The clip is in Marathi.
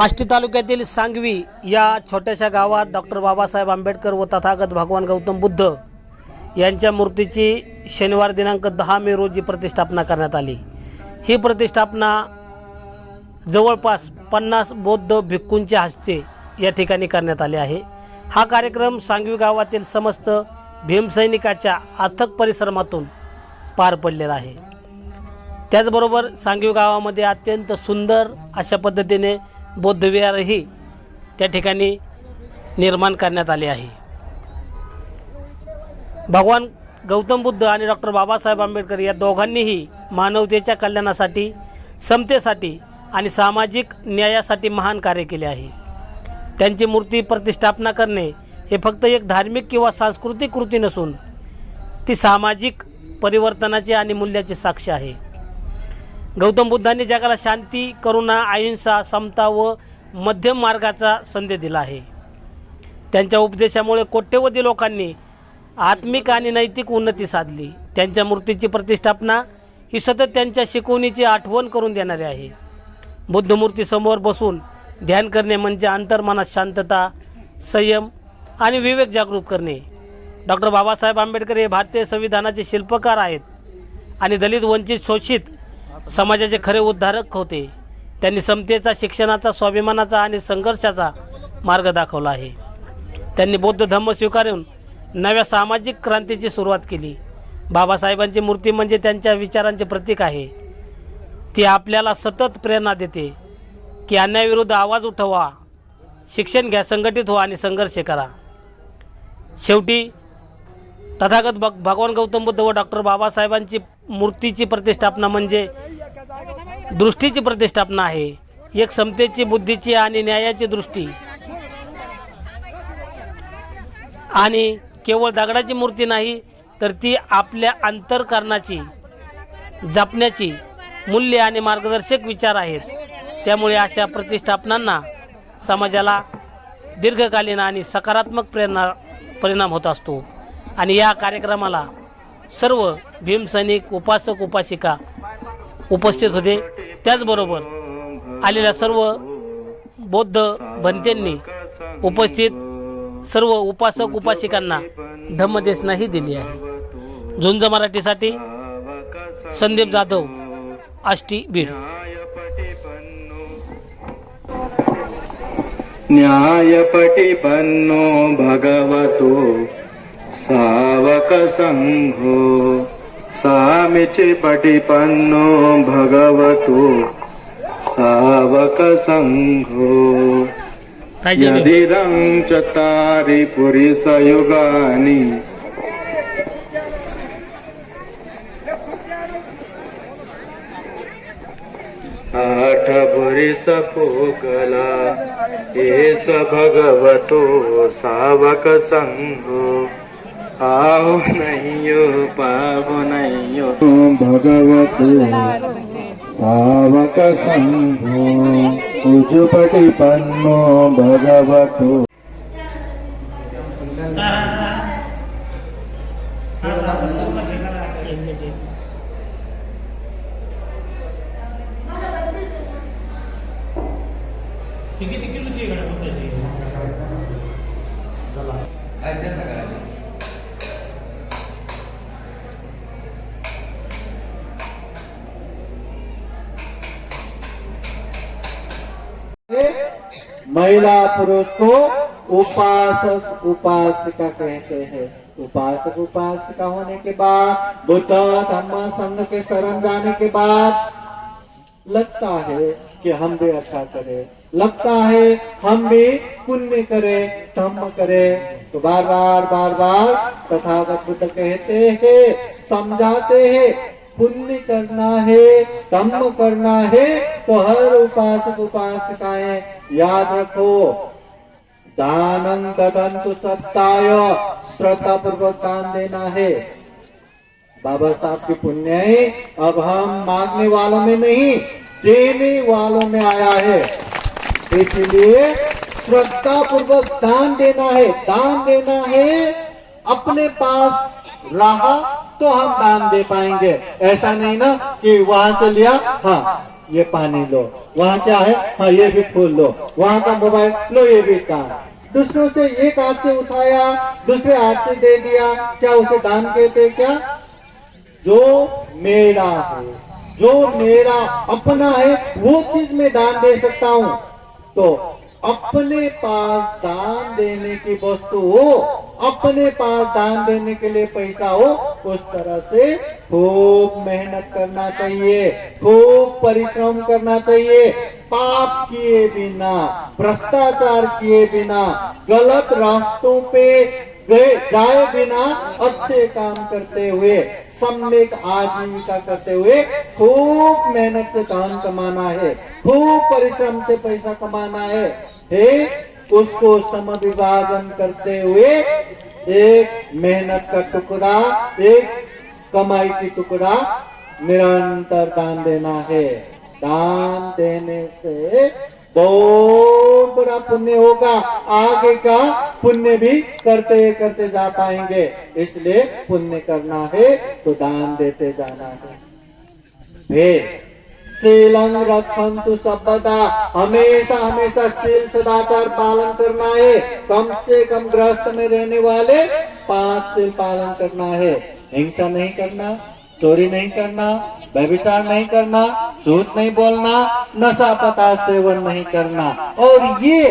आष्टी तालुक्यातील सांगवी या छोट्याशा गावात डॉक्टर बाबासाहेब आंबेडकर व तथागत भगवान गौतम बुद्ध यांच्या मूर्तीची शनिवार दिनांक दहा मे रोजी प्रतिष्ठापना करण्यात आली. ही प्रतिष्ठापना जवळपास पन्नास बौद्ध भिक्खूंच्या हस्ते या ठिकाणी करण्यात आले आहे. हा कार्यक्रम सांगवी गावातील समस्त भीमसैनिकाच्या अथक परिश्रमातून पार पडलेला आहे. त्याचबरोबर सांगवी गावामध्ये अत्यंत सुंदर अशा पद्धतीने बौद्धविहारही त्या ठिकाणी निर्माण करण्यात आले आहे. भगवान गौतम बुद्ध आणि डॉक्टर बाबासाहेब आंबेडकर या दोघांनीही मानवतेच्या कल्याणासाठी समतेसाठी आणि सामाजिक न्यायासाठी महान कार्य केले आहे. त्यांची मूर्ती प्रतिष्ठापना करणे हे फक्त एक धार्मिक किंवा सांस्कृतिक कृती नसून ती सामाजिक परिवर्तनाची आणि मूल्याची साक्ष आहे. गौतम बुद्धांनी जगाला शांती करुणा अहिंसा समता व मध्यम मार्गाचा संदेश दिला आहे. त्यांच्या उपदेशामुळे कोट्यवधी लोकांनी आत्मिक आणि नैतिक उन्नती साधली. त्यांच्या मूर्तीची प्रतिष्ठापना ही सतत त्यांच्या शिकवणीची आठवण करून देणारी आहे. बुद्धमूर्तीसमोर बसून ध्यान करणे म्हणजे अंतर्मनात शांतता संयम आणि विवेक जागृत करणे. डॉक्टर बाबासाहेब आंबेडकर हे भारतीय संविधानाचे शिल्पकार आहेत आणि दलित वंचित शोषित समाजाचे खरे उद्धारक होते. त्यांनी समतेचा शिक्षणाचा स्वाभिमानाचा आणि संघर्षाचा मार्ग दाखवला आहे. त्यांनी बौद्ध धम्म स्वीकारून नव्या सामाजिक क्रांतीची सुरुवात केली. बाबासाहेबांची मूर्ती म्हणजे त्यांच्या विचारांचे प्रतीक आहे. ती आपल्याला सतत प्रेरणा देते की अन्यायाविरुद्ध आवाज उठवा शिक्षण घ्या संघटित व्हा आणि संघर्ष करा. शेवटी तथागत भग भगवान गौतम बुद्ध व डॉक्टर बाबासाहेबांची मूर्तीची प्रतिष्ठापना म्हणजे दृष्टीची प्रतिष्ठापना आहे. एक समतेची बुद्धीची आणि न्यायाची दृष्टी. आणि केवळ दगडाची मूर्ती नाही तर ती आपल्या अंतरकरणाची जपण्याची मूल्य आणि मार्गदर्शक विचार आहेत. त्यामुळे अशा प्रतिष्ठापनांना समाजाला दीर्घकालीन आणि सकारात्मक प्रेरणा परिणाम होत असतो. आणि या कार्यक्रमाला सर्व भीमसैनिक उपासक उपासिका उपस्थित होते. त्याचबरोबर आलेल्या सर्व बौद्ध भंतेंनी उपस्थित सर्व उपासक उपासिकांना धम्मदेशनाही दिली आहे. झुंज मराठीसाठी संदीप जाधव आष्टी बीड. न्यायपटिपन्नो भगवतो सावकसङ्घो सामिचि पटिपन्नो भगवतो सावकसङ्घो राजे भीम. यदिदं चत्वारि पुरिसयुगानि आठ पुरिस पोगला एस भगवतो सावक संघो. आहो नय्यो पावो नय्यो भगवतो सावक संघो उजुपटी पन्नो भगवतो. महिला पुरुष को उपासक, उपासिका कहते हैं। उपासक, उपासिका होने के बाद, बुद्ध धम्म संघ के शरण जाने के बाद लगता है कि हम भी अच्छा करें। लगता है हम भी पुण्य करें धम्म करें। तो बार बार बार बार तथागत बुद्ध कहते हैं, समझाते हैं पुण्य करना है धम्म करना है तो हर उपासक उपासिकाएँ याद रखो। दानं ददंतु सत्ताय श्रद्धा पूर्वक दान देना है। बाबा साहब की पुण्य है अब हम मांगने वालों में नहीं, देने वालों में आया है। इसलिए श्रद्धा पूर्वक दान देना है, दान देना है, अपने पास रहा तो हम दान दे पाएँगे। ऐसा नहीं ना कि वहाँ से लिया हाँ ये पानी लो। वहाँ क्या है? हाँ ये भी फूल लो। वहाँ का मोबाइल लो, ये भी दान। दूसरों से एक हाथ से उठाया, दूसरे हाथ से दे दिया, क्या उसे दान कहते क्या? जो मेरा है, जो मेरा अपना है, वो चीज़ मैं दान दे सकता हूँ। तो अपने पास दान देने की वस्तु हो, अपने पास दान देने के लिए पैसा हो उस तरह से खूब मेहनत करना चाहिए, खूब परिश्रम करना चाहिए। पाप किए बिना, भ्रष्टाचार किए बिना, गलत रास्तों पे जाए बिना अच्छे काम करते हुए, सम्यक आजीविका करते हुए खूब मेहनत से धन कमाना है, खूब परिश्रम से पैसा कमाना है हे उसको सम विभाजन करते हुए एक मेहनत का टुकड़ा, एक कमाई की टुकड़ा निरंतर दान देना है। दान देने से बहुत बड़ा पुण्य होगा। आगे का पुण्य भी करते करते जा पाएँगे। इसलिए पुण्य करना है तो दान देते जाना है। फिर रखंतु सबदा हमेशा हमेशा शील सदाचार पालन करना है। कम से कम ग्रस्त में रहने वाले पांच शील पालन करना है। हिंसा नहीं करना चोरी नहीं करना व्यभिचार नहीं करना झूठ नहीं बोलना नशा पता सेवन नहीं करना। और ये